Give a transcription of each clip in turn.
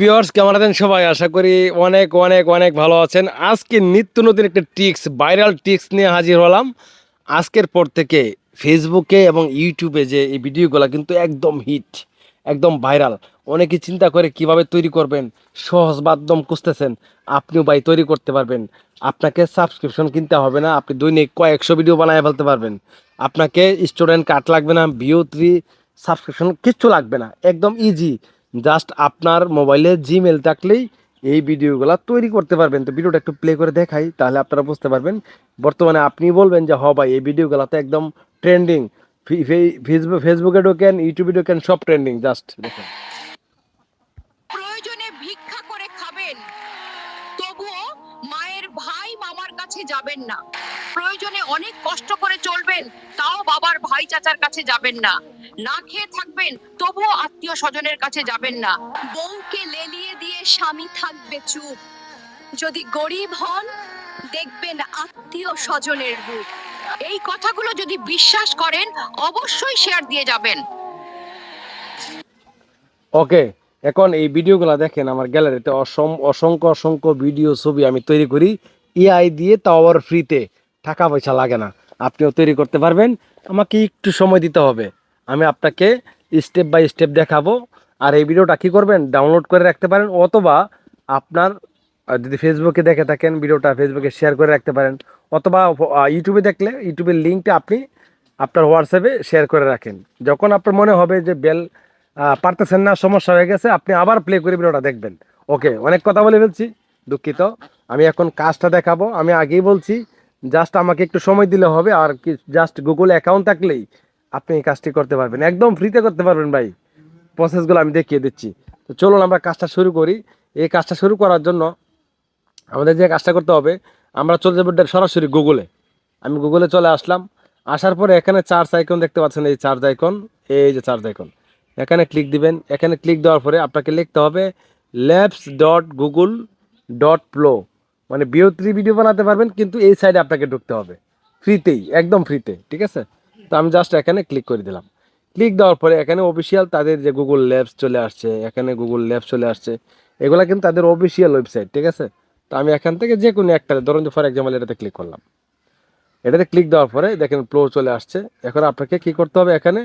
Viewers কেমন আছেন সবাই, আশা করি অনেক অনেক অনেক ভালো আছেন। আজকে নিত্য নতুন একটা টিক্স ভাইরাল টিক্স নিয়ে হাজির হলাম। আজকের পর থেকে ফেসবুকে এবং ইউটিউবে যে এই ভিডিওগুলো কিন্তু একদম হিট একদম ভাইরাল অনেকে চিন্তা করে কীভাবে তৈরি করবেন, সহজ মাধ্যম খুঁজতেছেন, আপনিও ভাই তৈরি করতে পারবেন। আপনাকে সাবস্ক্রিপশন কিনতে হবে না, আপনি দৈনিক কয়েকশো ভিডিও বানায় ফেলতে পারবেন। আপনাকে স্টুডেন্ট কার্ড লাগবে না ভিও থ্রি সাবস্ক্রিপশন কিচ্ছু লাগবে না, একদম ইজি জাস্ট আপনার মোবাইলে জিমেল থাকলেই এই ভিডিওগুলো তৈরি করতে পারবেন। তো ভিডিওটা একটু প্লে করে দেখাই, তাহলে আপনারা বুঝতে পারবেন। বর্তমানে আপনি বলবেন যে হ ভাই, এই ভিডিওগুলো তো একদম ট্রেন্ডিং ফেসবুক ফেসবুকে ঢোকেন ইউটিউবে ঢোকেন, সব ট্রেন্ডিং জাস্ট দেখেন। মায়ের ভাই মামার কাছে যাবেন না। প্রয়োজনে অনেক কষ্ট করে চলবেন তাও বাবার ভাই চাচার কাছে যাবেন না। না খেয়ে থাকবেন তবুও আত্মীয় স্বজনের কাছে যাবেন না। বউকে লেলিয়ে দিয়ে স্বামী থাকবে চুপ। যদি গরিব হন দেখবেন আত্মীয় স্বজনের রূপ। এই কথাগুলো যদি বিশ্বাস করেন অবশ্যই শেয়ার দিয়ে যাবেন। ওকে এখন এই ভিডিওগুলো দেখেন আমার গ্যালারিতে অসম অসংখ্য অসংখ্য ভিডিও ছবি আমি তৈরি করি এআই দিয়ে তাও আবার ফ্রিতে টাকা পয়সা লাগে না। আপনিও তৈরি করতে পারবেন। আমাকে একটু সময় দিতে হবে। আমি আপনাকে স্টেপ বাই স্টেপ দেখাবো। আর এই ভিডিওটা কী করবেন? ডাউনলোড করে রাখতে পারেন। অথবা আপনার যদি ফেসবুকে দেখে থাকেন ভিডিওটা ফেসবুকে শেয়ার করে রাখতে পারেন। অথবা ইউটিউবে দেখলে ইউটিউবের লিঙ্কটা আপনি আপনার হোয়াটসঅ্যাপে শেয়ার করে রাখেন। যখন আপনার মনে হবে যে বেল পারতেছেন না, সমস্যা হয়ে গেছে, আপনি আবার প্লে করে ভিডিওটা দেখবেন। ওকে অনেক কথা বলে ফেলছি, দুঃখিত। আমি এখন কাজটা দেখাবো। আমি আগেই বলছি জাস্ট আমাকে একটু সময় দিলে হবে, আর কি জাস্ট গুগল অ্যাকাউন্ট থাকলেই আপনি এই কাজটি করতে পারবেন। একদম ফ্রিতে করতে পারবেন ভাই। প্রসেসগুলো আমি দেখিয়ে দিচ্ছি। তো চলুন আমরা কাজটা শুরু করি। এই কাজটা শুরু করার জন্য আমাদের যে কাজটা করতে হবে, আমরা চলে যাব সরাসরি গুগলে আমি গুগলে চলে আসলাম। আসার পরে এখানে চার্জ আইকন দেখতে পাচ্ছেন, এই চার্জ আইকন এই যে চার্জ আইকন এখানে ক্লিক দিবেন। এখানে ক্লিক দেওয়ার পরে আপনাকে লিখতে হবে labs dot Google dot flow মানে বিও থ্রি ভিডিও বানাতে পারবেন, কিন্তু এই সাইডে আপনাকে ঢুকতে হবে। ফ্রিতেই একদম ফ্রিতে ঠিক আছে? তো আমি জাস্ট এখানে ক্লিক করে দিলাম। ক্লিক দেওয়ার পরে এখানে অফিসিয়াল তাদের যে গুগল ল্যাবস চলে আসছে, এখানে গুগল ল্যাবস চলে আসছে, এগুলা কিন্তু তাদের অফিসিয়াল ওয়েবসাইট ঠিক আছে? তো আমি এখান থেকে যে কোনো একটা, ধরুন যে ফর এক্সাম্পল এটাতে ক্লিক করলাম। এটাতে ক্লিক দেওয়ার পরে দেখেন প্লো চলে আসছে। এখন আপনাকে কি করতে হবে এখানে?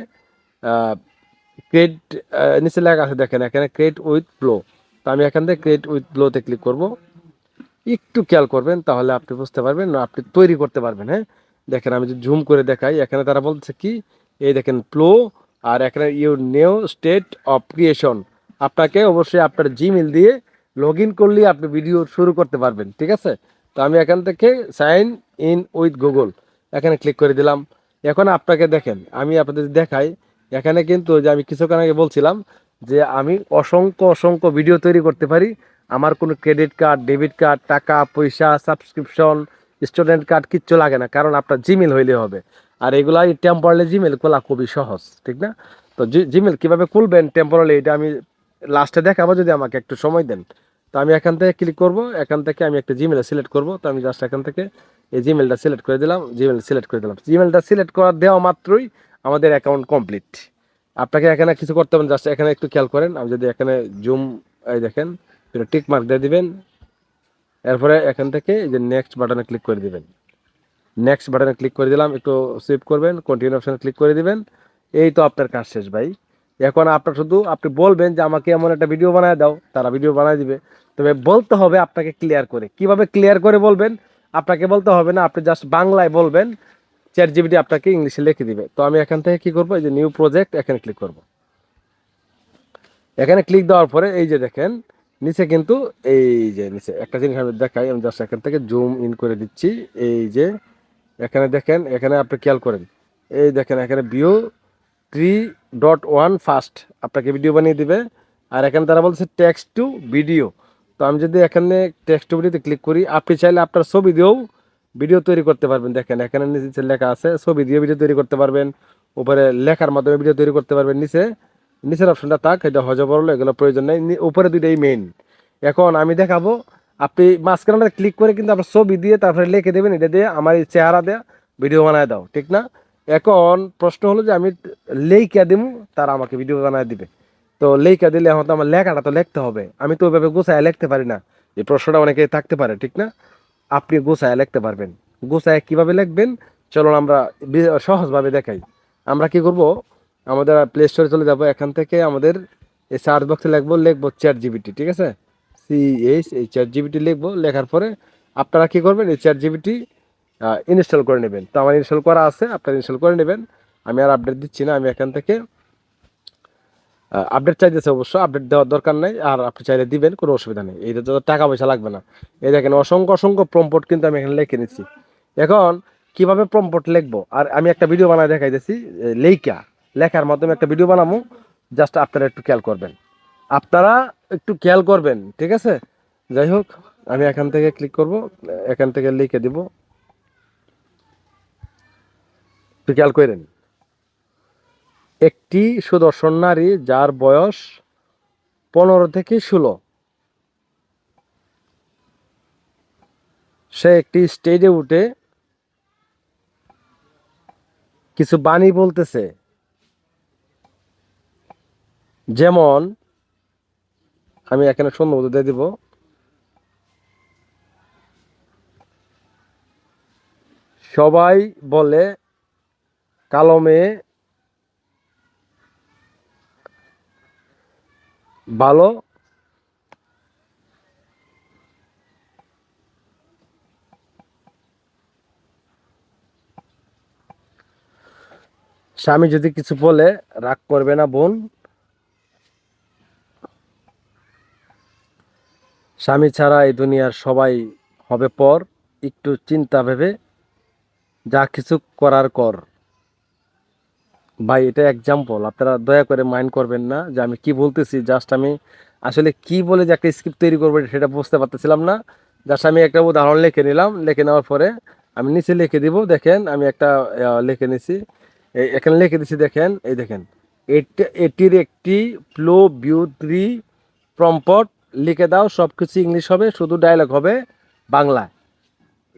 ক্রেড নিচে লেখা আছে দেখেন, এখানে ক্রেড উইথ প্লো তো আমি এখান থেকে ক্রেড উইথ প্লোতে ক্লিক করব। একটু খেয়াল করবেন, তাহলে আপনি বুঝতে পারবেন, আপনি তৈরি করতে পারবেন হ্যাঁ? দেখেন, আমি যদি জুম করে দেখাই, এখানে তারা বলছে কি? এই দেখেন প্লো আর এখানে you new state of creation আপনাকে অবশ্যই আপনার জিমেল দিয়ে লগ ইন করলেই আপনি ভিডিও শুরু করতে পারবেন, ঠিক আছে? তো আমি এখান থেকে সাইন ইন উইথ গুগল এখানে ক্লিক করে দিলাম। এখন আপনাকে দেখেন, আমি আপনাদের দেখাই, এখানে কিন্তু যে আমি কিছুক্ষণ আগে বলছিলাম যে আমি অসংখ্য অসংখ্য ভিডিও তৈরি করতে পারি আমার কোনো ক্রেডিট কার্ড ডেবিট কার্ড টাকা, পয়সা সাবস্ক্রিপশন স্টুডেন্ট কার্ড কিচ্ছু লাগে না, কারণ আপনার জিমেল হইলে হবে। আর এগুলা টেম্পোরালি জিমেল খোলা খুবই সহজ, ঠিক না? তো জিমেল কীভাবে খুলবেন টেম্পোরালি এটা আমি লাস্টে দেখাবো, যদি আমাকে একটু সময় দেন। তো আমি এখান থেকে ক্লিক করব, এখান থেকে আমি একটা জিমেল সিলেক্ট করব। তো আমি জাস্ট এখান থেকে এই জিমেলটা সিলেক্ট করে দিলাম জিমেল সিলেক্ট করে দিলাম। জিমেলটা সিলেক্ট করার দেওয়া মাত্রই আমাদের অ্যাকাউন্ট কমপ্লিট আপনাকে এখানে কিছু করতে হবে জাস্ট এখানে একটু খেয়াল করেন। আমি যদি এখানে জুম এই দেখেন টিক মার্ক দিয়ে দিবেন। এরপরে এখান থেকে এই যে নেক্সট বাটনে ক্লিক করে দিবেন। নেক্সট বাটনে ক্লিক করে দিলাম, একটু সুইপ করবেন কন্টিনিউ অপশনে ক্লিক করে দিবেন। এই তো আপনার কাজ শেষ ভাই। এখন আপনার শুধু আপনি বলবেন যে, আমাকে এমন একটা ভিডিও বানায় দাও, তারা ভিডিও বানায় দিবে। তবে বলতে হবে আপনাকে ক্লিয়ার করে। কীভাবে ক্লিয়ার করে বলবেন? আপনাকে বলতে হবে না, আপনি জাস্ট বাংলায় বলবেন চ্যাট জিবিটি আপনাকে ইংলিশে লিখে দিবে। তো আমি এখান থেকে কি করব? এই যে নিউ প্রজেক্ট এখানে ক্লিক করব। এখানে ক্লিক দেওয়ার পরে এই যে দেখেন নিচে কিন্তু এই যে নিচে, একটা জিনিস আমি দেখাই, আমি জাস্ট এখান থেকে জুম ইন করে দিচ্ছি। এই যে এখানে দেখেন, এখানে আপনি খেয়াল করেন। এই দেখেন, এখানে Veo three dot one first আপনাকে ভিডিও বানিয়ে দিবে। আর এখানে তারা বলছে টেক্সট টু ভিডিও তো আমি যদি এখানে টেক্সট টু ভিডিওতে ক্লিক করি, আপনি চাইলে আপনার ছবি দিয়েও ভিডিও তৈরি করতে পারবেন। দেখেন, এখানে নিচে লেখা আছে, ছবি দিয়ে ভিডিও তৈরি করতে পারবেন। উপরে লেখার মাধ্যমে ভিডিও তৈরি করতে পারবেন। নিচে নিচের অপশনটা থাক এটা হজবরল এগুলো প্রয়োজন নেই। উপরে দুইটাই মেইন এখন আমি দেখাবো, আপনি মাঝখানে ক্লিক করে কিন্তু আপনার ছবি দিয়ে তারপরে লিখে দেবেন, এটা দিয়ে আমার এই চেহারা দেয়া ভিডিও বানায় দাও, ঠিক না? এখন প্রশ্ন হলো যে আমি লেইকা দিব তারা আমাকে ভিডিও বানায় দিবে। তো লেখা দিলে এখন তো আমার লেখাটা তো লিখতে হবে। আমি তো ওইভাবে গোছায় লিখতে পারি না। এই প্রশ্নটা অনেকে থাকতে পারে, ঠিক না? আপনি গোছায় লিখতে পারবেন। গোছায় কীভাবে লিখবেন? চলুন আমরা সহজভাবে দেখাই। আমরা কি করব? আমাদের প্লে স্টোরে চলে যাব। এখান থেকে আমাদের এই সার্চ বক্সে লিখব লিখব চ্যাট জিবিটি ঠিক আছে? সি এইচ এই চ্যাট জিবিটি লিখব, লেখার পরে আপনারা কী করবেন? এই চ্যাট জিবিটি ইনস্টল করে নেবেন। তো আমার ইনস্টল করা আছে, আপনারা ইনস্টল করে নেবেন। আমি আর আপডেট দিচ্ছি না, আমি এখান থেকে আপডেট চাইতেছে অবশ্য। আপডেট দেওয়ার দরকার নেই, আর আপনি চাইলে দিবেন, কোনো অসুবিধা নেই। এইটা তো টাকা পয়সা লাগবে না। এই দেখেন, অসংখ্য অসংখ্য প্রম্পট কিন্তু আমি এখানে লিখে নিচ্ছি। এখন কীভাবে প্রম্পট লিখব? আর আমি একটা ভিডিও বানায় দেখাইতেছি লেখা লেখার মাধ্যমে একটা ভিডিও বানাবো জাস্ট আপনারা একটু খেয়াল করবেন। আপনারা একটু খেয়াল করবেন, ঠিক আছে? যাই হোক, আমি এখান থেকে ক্লিক করব, এখান থেকে লিখে দিব। একটু খেয়াল করেন। একটি সুদর্শন নারী যার বয়স পনেরো থেকে ষোলো। সে একটি স্টেজে উঠে কিছু বাণী বলতেছে। যেমন, আমি এখানে সম্ভবত দিয়ে দিব। সবাই বলে কালো মেয়ে ভালো। স্বামী যদি কিছু বলে, রাগ করবে না বোন। স্বামী ছাড়া এই দুনিয়ার সবাই হবে পর, একটু চিন্তা ভেবে যা কিছু করার কর। ভাই, এটা এক্সাম্পল আপনারা দয়া করে মাইন্ড করবেন না যে আমি কি বলতেছি জাস্ট আমি আসলে কি বলে যে একটা স্ক্রিপ্ট তৈরি করব সেটা বুঝতে পারতেছিলাম না। জাস্ট আমি একটা উদাহরণ লিখে নিলাম, লিখে নেওয়ার পরে আমি নিচে লিখে দিব, দেখেন আমি একটা লিখে নিছি। এখানে লিখে দিছি, দেখেন, এই দেখেন, এটি- এটির একটি ফ্লো বিউ থ্রি প্রম্পট লিখে দাও সব কিছু ইংলিশ হবে, শুধু ডায়লগ হবে বাংলায়।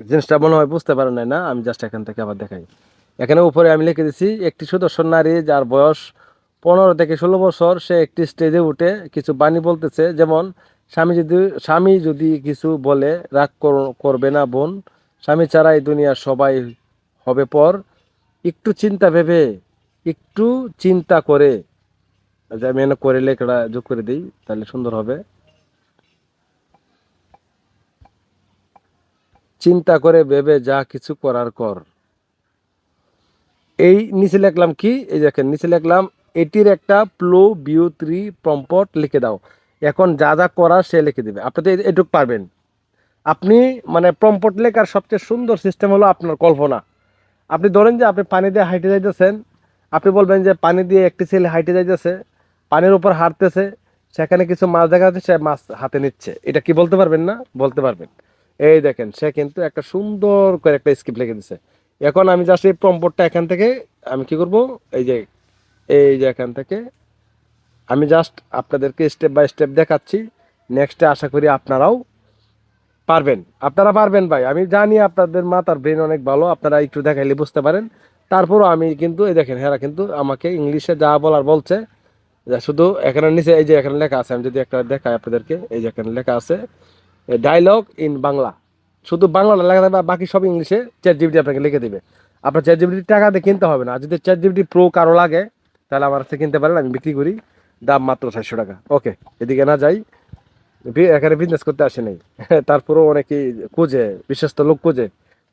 জিনিসটা মনে হয় বুঝতে নাই না, আমি জাস্ট এখান থেকে আবার দেখাই। এখানে উপরে আমি লিখে দিছি, একটি সুদর্শন নারী যার বয়স পনেরো থেকে ষোলো বছর, সে একটি স্টেজে উঠে কিছু বাণী বলতেছে, যেমন, স্বামী যদি স্বামী যদি কিছু বলে, রাগ কর- করবে না বোন, স্বামী ছাড়া এই সবাই হবে পর, একটু চিন্তা ভেবে, একটু চিন্তা করে। যে আমি এনে করে লেখাটা যোগ করে দিই, তাহলে সুন্দর হবে। চিন্তা করে ভেবে যা কিছু করার কর। এই নিচে লিখলাম কি? এই দেখেন, নিচে লিখলাম, এটির একটা প্লো বিউ থ্রি প্রম্পট লিখে দাও। এখন যা যা করার সে লিখে দেবে। আপনি তো এটুক পারবেন। আপনি মানে প্রম্পট লেখার সবচেয়ে সুন্দর সিস্টেম হলো আপনার কল্পনা। আপনি ধরেন যে আপনি পানি দিয়ে হাইটে যাইতেছেন, আপনি বলবেন যে পানি দিয়ে একটি ছেলে হাইটে যাইতেছে, পানির উপর হাঁটতেছে, সেখানে কিছু মাছ দেখা যাচ্ছে, সে মাছ হাতে নিচ্ছে। এটা কি বলতে পারবেন না? বলতে পারবেন। এই দেখেন, সে কিন্তু একটা সুন্দর করে একটা স্কিপ লিখে দিছে। এখন আমি জাস্ট এই প্রম্পটটা এখান থেকে আমি কি করব? এই যে এই যে এখান থেকে আমি জাস্ট আপনাদেরকে স্টেপ বাই স্টেপ দেখাচ্ছি। নেক্সটে আশা করি আপনারাও পারবেন। আপনারা পারবেন ভাই, আমি জানি আপনাদের মাথার ব্রেন অনেক ভালো, আপনারা একটু দেখাইলে বুঝতে পারেন। তারপরও আমি কিন্তু, এই দেখেন, হেরা কিন্তু আমাকে ইংলিশে যা বলার বলছে, যে শুধু এখানে নিচে, এই যে এখানে লেখা আছে, আমি যদি একটা দেখাই আপনাদেরকে, এই যে এখানে লেখা আছে ডায়লগ ইন বাংলা। শুধু বাংলাটা লেখা থাকবে, বাকি সব ইংলিশে চ্যাট জিবিটি আপনাকে লিখে দেবে। আপনার চ্যাট জিবিটি টাকা দিয়ে কিনতে হবে না। যদি চ্যাট জিবিটি প্রো কারও লাগে, তাহলে আমার কাছে কিনতে পারেন, আমি বিক্রি করি। দাম মাত্র চারশো টাকা। ওকে এদিকে না যাই। এখানে বিজনেস করতে আসে নাই। তারপরেও অনেকেই খুঁজে, বিশ্বস্ত লোক খুঁজে।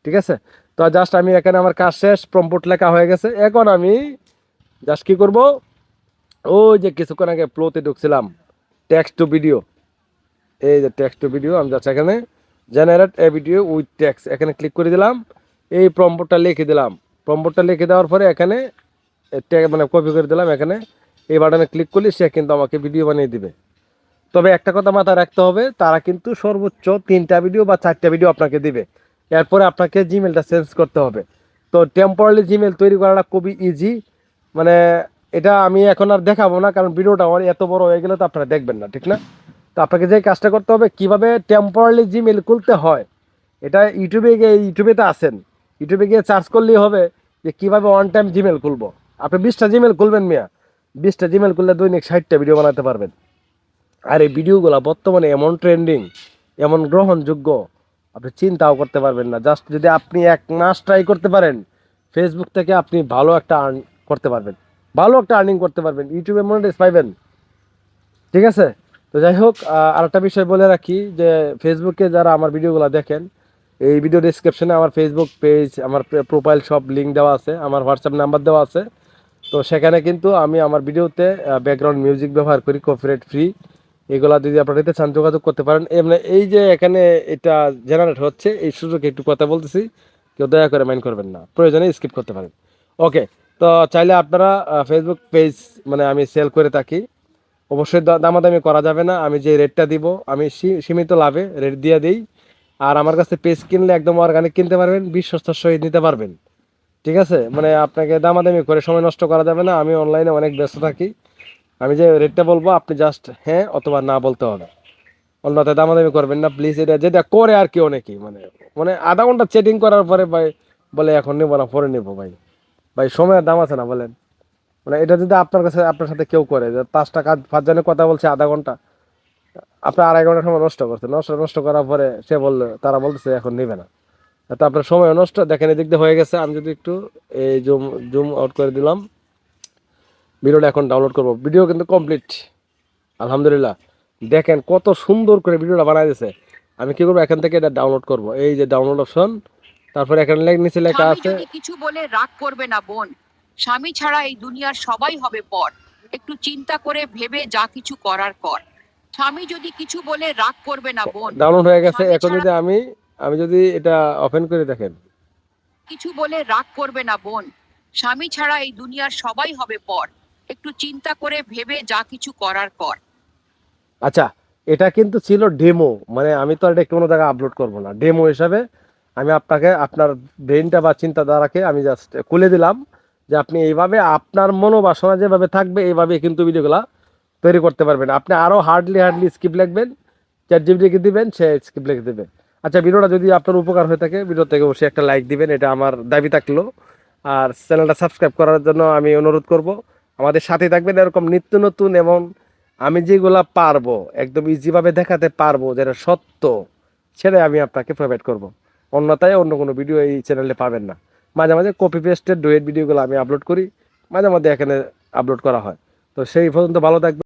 ঠিক আছে? তো জাস্ট আমি এখানে আমার কাজ শেষ প্রম্পট লেখা হয়ে গেছে। এখন আমি জাস্ট কি করব? ওই যে কিছুক্ষণ আগে প্লোতে ঢুকছিলাম। টেক্সট টু ভিডিও এই যে টেক্সট টু ভিডিও আমি যাচ্ছি এখানে। Generate a video with text এখানে ক্লিক করে দিলাম। এই প্রম্পটটা লিখে দিলাম। প্রম্পটটা লিখে দেওয়ার পরে এখানে মানে কপি করে দিলাম এখানে। এই বাটনে ক্লিক করলে সে কিন্তু আমাকে ভিডিও বানিয়ে দিবে। তবে একটা কথা মাথায় রাখতে হবে, তারা কিন্তু সর্বোচ্চ তিনটা ভিডিও বা চারটা ভিডিও আপনাকে দিবে। এরপরে আপনাকে জিমেলটা চেঞ্জ করতে হবে। তো টেম্পোরারি জিমেল তৈরি করাটা খুবই ইজি মানে এটা আমি এখন আর দেখাবো না, কারণ ভিডিওটা আমার এত বড় হয়ে গেলে তো আপনারা দেখবেন না, ঠিক না? তো আপনাকে যে কাজটা করতে হবে, কীভাবে টেম্পোরারি জিমেল খুলতে হয়, এটা ইউটিউবে গিয়ে ইউটিউবে তো আছেন ইউটিউবে গিয়ে সার্চ করলেই হবে যে কীভাবে ওয়ান টাইম জিমেল খুলবো। আপনি বিশটা জিমেল খুলবেন মিয়া, বিশটা জিমেল করলে দৈনিক ষাটটা ভিডিও বানাতে পারবেন। আর এই ভিডিওগুলো বর্তমানে এমন ট্রেন্ডিং এমন গ্রহণযোগ্য, আপনি চিন্তাও করতে পারবেন না। জাস্ট যদি আপনি এক মাস ট্রাই করতে পারেন ফেসবুক থেকে আপনি ভালো একটা আর্ন করতে পারবেন। ভালো একটা আর্নিং করতে পারবেন। ইউটিউবে মনিটাইজ পাইবেন। ঠিক আছে? তো যাই হোক আরেকটা বিষয় বলে রাখি যে ফেসবুকে যারা আমার ভিডিওগুলো দেখেন, এই ভিডিও ডিসক্রিপশনে আমার ফেসবুক পেজ আমার প্রোফাইল সব লিঙ্ক দেওয়া আছে, আমার হোয়াটসঅ্যাপ নাম্বার দেওয়া আছে। তো সেখানে কিন্তু আমি আমার ভিডিওতে ব্যাকগ্রাউন্ড মিউজিক ব্যবহার করি কপিরাইট ফ্রি এগুলা যদি আপনারা নিতে চান, যোগাযোগ করতে পারেন। এমনি এই যে এখানে এটা জেনারেট হচ্ছে, এই সুযোগে একটু কথা বলতেছি, কেউ দয়া করে মাইন্ড করবেন না, প্রয়োজনে স্কিপ করতে পারেন। ওকে তো চাইলে আপনারা ফেসবুক পেজ মানে আমি সেল করে থাকি। অবশ্যই দামাদামি করা যাবে না। আমি যে রেটটা দিব, আমি সীমিত লাভে রেট দিয়ে দিই। আর আমার কাছে পেজ কিনলে একদম অর্গানিক কিনতে পারবেন বিশ্বস্তার সহিত নিতে পারবেন। ঠিক আছে? মানে আপনাকে দামাদামি করে সময় নষ্ট করা যাবে না। আমি অনলাইনে অনেক ব্যস্ত থাকি। আমি যে রেটটা বলব, আপনি জাস্ট হ্যাঁ অথবা না বলতে হবে। অন্যতে দামাদামি করবেন না। প্লিজ এটা যেটা করে আর কি অনেকেই মানে মানে আধা ঘণ্টা চেটিং করার পরে ভাই বলে, এখন নেব না, পরে নেব ভাই। ভাই, সময়ের দাম আছে না বলেন। মানে এটা যদি আপনার কাছে আপনার সাথে কেউ করে যে পাঁচটা কাজ পাঁচজনের কথা বলছে আধা ঘণ্টা আপনি আড়াই ঘণ্টা সময় নষ্ট করছে নষ্ট নষ্ট করার পরে সে বলল তারা বলতেছে এখন নেবে না। তো আপনার সময় নষ্ট দেখেন এদিক দিয়ে হয়ে গেছে আমি যদি একটু এই জুম জুম আউট করে দিলাম। ভিডিওটা এখন ডাউনলোড করব। ভিডিও কিন্তু কমপ্লিট আলহামদুলিল্লাহ। দেখেন কত সুন্দর করে ভিডিওটা বানাই দিয়েছে। আমি কি করব এখান থেকে এটা ডাউনলোড করব। এই যে ডাউনলোড অপশন তারপরে এখানে লেখ নিচে লেখা আছে কিছু বলে রাগ করবে না বোন স্বামী ছাড়া এই দুনিয়ার সবাই হবে পর। একটু চিন্তা করে ভেবে যা কিছু করার কর। স্বামী যদি কিছু বলে রাগ করবে না বোন। ডাউনলোড হয়ে গেছে। এখন যদি আমি আমি যদি এটা ওপেন করে দেখেন। কিছু বলে রাগ করবে না বোন। স্বামী ছাড়া এই দুনিয়ার সবাই হবে পর। একটু চিন্তা করে ভেবে যা কিছু করার কর। আচ্ছা এটা কিন্তু ছিল ডেমো মানে আমি তো আর এটা কোনো জায়গায় আপলোড করব না। ডেমো হিসাবে আমি আপনাকে আপনার ব্রেনটা বা চিন্তাধারাকে আমি জাস্ট খুলে দিলাম। যে আপনি এইভাবে আপনার মনোবাসনা যেভাবে থাকবে, এইভাবে কিন্তু ভিডিওগুলা তৈরি করতে পারবেন। আপনি আরও হার্ডলি হার্ডলি স্কিপ লিখবেন চ্যাট জিবিটিকে দিবেন, সে স্কিপ লিখে দেবে আচ্ছা ভিডিওটা যদি আপনার উপকার হয়ে থাকে, ভিডিও থেকে অবশ্যই একটা লাইক দিবেন, এটা আমার দাবি থাকল। আর চ্যানেলটা সাবস্ক্রাইব করার জন্য আমি অনুরোধ করব, আমাদের সাথে থাকবেন এরকম নিত্য নতুন এবং আমি যেগুলা পারব, একদম ইজিভাবে দেখাতে পারব, যেটা সত্য, সেটাই আমি আপনাকে প্রোভাইড করব। অন্যথায় অন্য কোনো ভিডিও এই চ্যানেলে পাবেন না। মাঝে মাঝে কপি পেস্টের ডুয়েট ভিডিওগুলো আমি আপলোড করি, মাঝে মাঝে এখানে আপলোড করা হয়। তো সেই পর্যন্ত ভালো থাকবে